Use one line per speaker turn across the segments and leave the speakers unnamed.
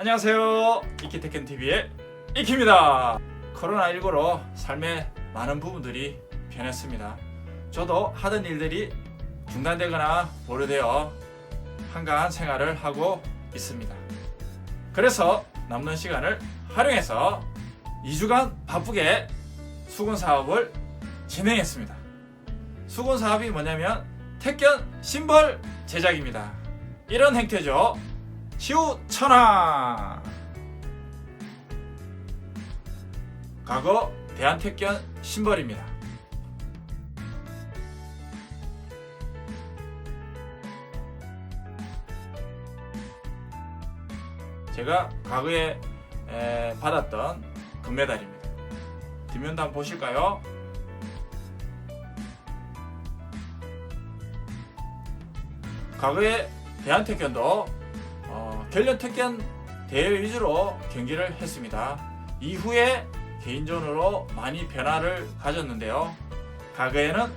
안녕하세요. 이키테켄TV의 이키입니다. 코로나19로 삶의 많은 부분들이 변했습니다. 저도 하던 일들이 중단되거나 보류되어 한가한 생활을 하고 있습니다. 그래서 남는 시간을 활용해서 2주간 바쁘게 수건 사업을 진행했습니다. 수건 사업이 뭐냐면 택견 심벌 제작입니다. 이런 행태죠. 시우 천하 과거 대한택견 심벌입니다. 제가 과거에 에, 받았던 금메달입니다. 뒷면도 한번 보실까요? 과거에 대한택견도 어, 결련 택견 대회 위주로 경기를 했습니다. 이후에 개인전으로 많이 변화를 가졌는데요. 과거에는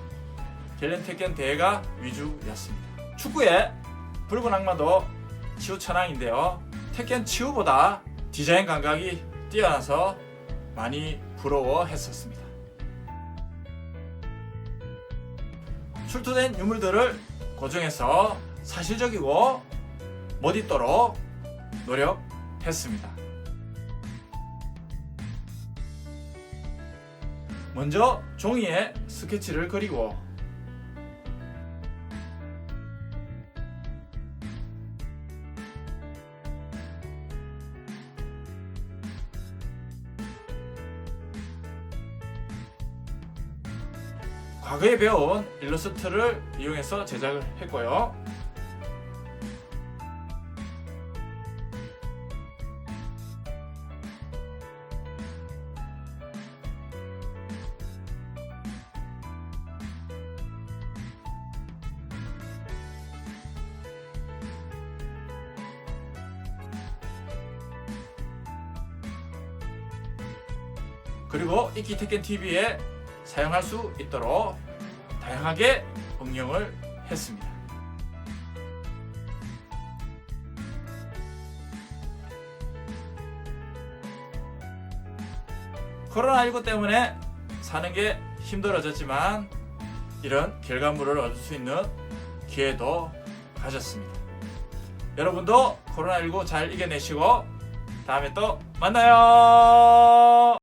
결련 택견 대회가 위주였습니다. 축구의 붉은 악마도 치우 천왕인데요. 택견 치우보다 디자인 감각이 뛰어나서 많이 부러워했었습니다. 출토된 유물들을 고정해서 사실적이고 멋있도록 노력했습니다. 먼저 종이에 스케치를 그리고 과거에 배운 일러스트를 이용해서 제작을 했고요. 그리고 이키테켄 TV에 사용할 수 있도록 다양하게 응용을 했습니다. 코로나19 때문에 사는 게 힘들어졌지만 이런 결과물을 얻을 수 있는 기회도 가졌습니다. 여러분도 코로나19 잘 이겨내시고 다음에 또 만나요.